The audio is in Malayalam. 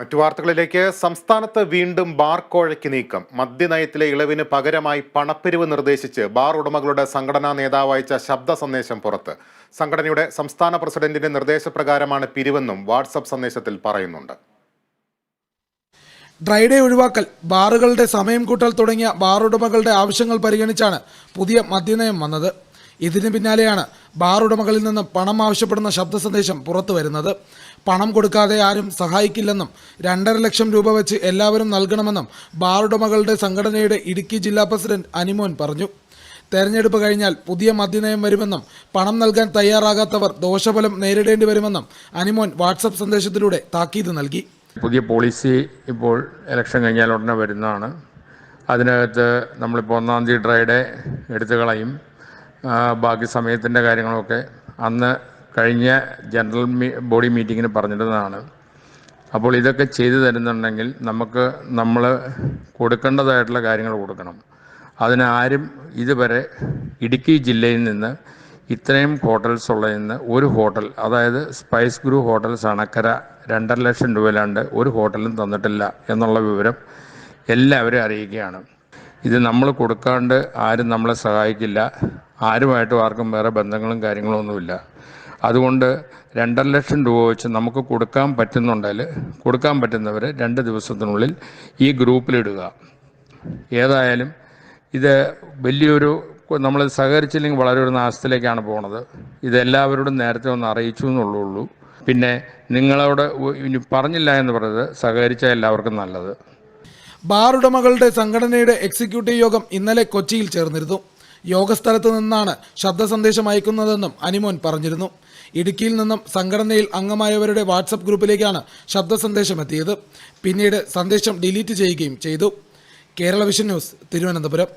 മറ്റു വാർത്തകളിലേക്ക്. സംസ്ഥാനത്ത് വീണ്ടും ബാർ കോഴയ്ക്ക് നീക്കം. മദ്യനയത്തിലെ ഇളവിന് പകരമായി പണപ്പിരിവ് നിർദ്ദേശിച്ച് ബാർ ഉടമകളുടെ സംഘടനാ നേതാവ് അയച്ച ശബ്ദ സന്ദേശം പുറത്ത്. സംഘടനയുടെ സംസ്ഥാന പ്രസിഡന്റിന്റെ നിർദ്ദേശപ്രകാരമാണ് പിരിവെന്നും വാട്സപ്പ് സന്ദേശത്തിൽ പറയുന്നുണ്ട്. ഡ്രൈഡേ ഒഴിവാക്കൽ ബാറുകളുടെ സമയം കൂട്ടൽ തുടങ്ങിയ ബാർ ഉടമകളുടെ ആവശ്യങ്ങൾ പരിഗണിച്ചാണ് പുതിയ മദ്യനയം വന്നത്. ഇതിന് പിന്നാലെയാണ് ബാർ ഉടമകളിൽ നിന്ന് പണം ആവശ്യപ്പെടുന്ന ശബ്ദ സന്ദേശം പുറത്തു വരുന്നത്. പണം കൊടുക്കാതെ ആരും സഹായിക്കില്ലെന്നും രണ്ടര ലക്ഷം രൂപ വെച്ച് എല്ലാവരും നൽകണമെന്നും ബാർ ഉടമകളുടെ സംഘടനയുടെ ഇടുക്കി ജില്ലാ പ്രസിഡന്റ് അനിമോൻ പറഞ്ഞു. തെരഞ്ഞെടുപ്പ് കഴിഞ്ഞാൽ പുതിയ മദ്യനയം വരുമെന്നും പണം നൽകാൻ തയ്യാറാകാത്തവർ ദോഷഫലം നേരിടേണ്ടി വരുമെന്നും അനിമോൻ വാട്സപ്പ് സന്ദേശത്തിലൂടെ താക്കീത് നൽകി. പുതിയ പോളിസി ഇപ്പോൾ ഇലക്ഷൻ കഴിഞ്ഞാൽ ഉടനെ വരുന്നതാണ്. അതിനകത്ത് നമ്മളിപ്പോൾ ഒന്നാം തീയതി ഡ്രൈഡേ എടുത്തു കളയും. ബാക്കി സമയത്തിന്റെ കാര്യങ്ങളൊക്കെ അന്ന് കഴിഞ്ഞ ജനറൽ ബോഡി മീറ്റിങ്ങിന് പറഞ്ഞിരുന്നതാണ്. അപ്പോൾ ഇതൊക്കെ ചെയ്തു തരുന്നുണ്ടെങ്കിൽ നമുക്ക് നമ്മൾ കൊടുക്കേണ്ടതായിട്ടുള്ള കാര്യങ്ങൾ കൊടുക്കണം. അതിന് ആരും ഇതുവരെ ഇടുക്കി ജില്ലയിൽ നിന്ന് ഇത്രയും ഹോട്ടൽസ് ഉള്ളതിൽ നിന്ന് ഒരു ഹോട്ടൽ അതായത് സ്പൈസ് ഗ്രൂ ഹോട്ടൽസ് അണക്കര രണ്ടര ലക്ഷം രൂപയിലാണ്ട് ഒരു ഹോട്ടലും തന്നിട്ടില്ല എന്നുള്ള വിവരം എല്ലാവരും അറിയിക്കുകയാണ്. ഇത് നമ്മൾ കൊടുക്കാണ്ട് ആരും നമ്മളെ സഹായിക്കില്ല. ആരുമായിട്ടും ആർക്കും വേറെ ബന്ധങ്ങളും കാര്യങ്ങളും ഒന്നുമില്ല. അതുകൊണ്ട് രണ്ടര ലക്ഷം രൂപ വെച്ച് നമുക്ക് കൊടുക്കാൻ പറ്റുന്നുണ്ടെങ്കിൽ കൊടുക്കാൻ പറ്റുന്നവർ രണ്ട് ദിവസത്തിനുള്ളിൽ ഈ ഗ്രൂപ്പിലിടുക ഏതായാലും ഇത് വലിയൊരു നമ്മൾ സഹകരിച്ചില്ലെങ്കിൽ വളരെ ഒരു നാശത്തിലേക്കാണ് പോണത്. ഇതെല്ലാവരോടും നേരത്തെ ഒന്ന് അറിയിച്ചു എന്നുള്ളൂ പിന്നെ നിങ്ങളോട് ഇനി പറഞ്ഞില്ല എന്ന് പറയുന്നത് സഹകരിച്ച എല്ലാവർക്കും നല്ലത്. ബാറുടമകളുടെ സംഘടനയുടെ എക്സിക്യൂട്ടീവ് യോഗം ഇന്നലെ കൊച്ചിയിൽ ചേർന്നിരുന്നു. യോഗസ്ഥലത്ത് നിന്നാണ് ശബ്ദ സന്ദേശം അയക്കുന്നതെന്നും അനിമോൻ പറഞ്ഞിരുന്നു. ഇടുക്കിയിൽ നിന്നും സംഘടനയിൽ അംഗമായവരുടെ വാട്സപ്പ് ഗ്രൂപ്പിലേക്കാണ് ശബ്ദ സന്ദേശം എത്തിയത് പിന്നീട് സന്ദേശം ഡിലീറ്റ് ചെയ്യുകയും ചെയ്തു. Kerala vision news Thiruvananthapuram.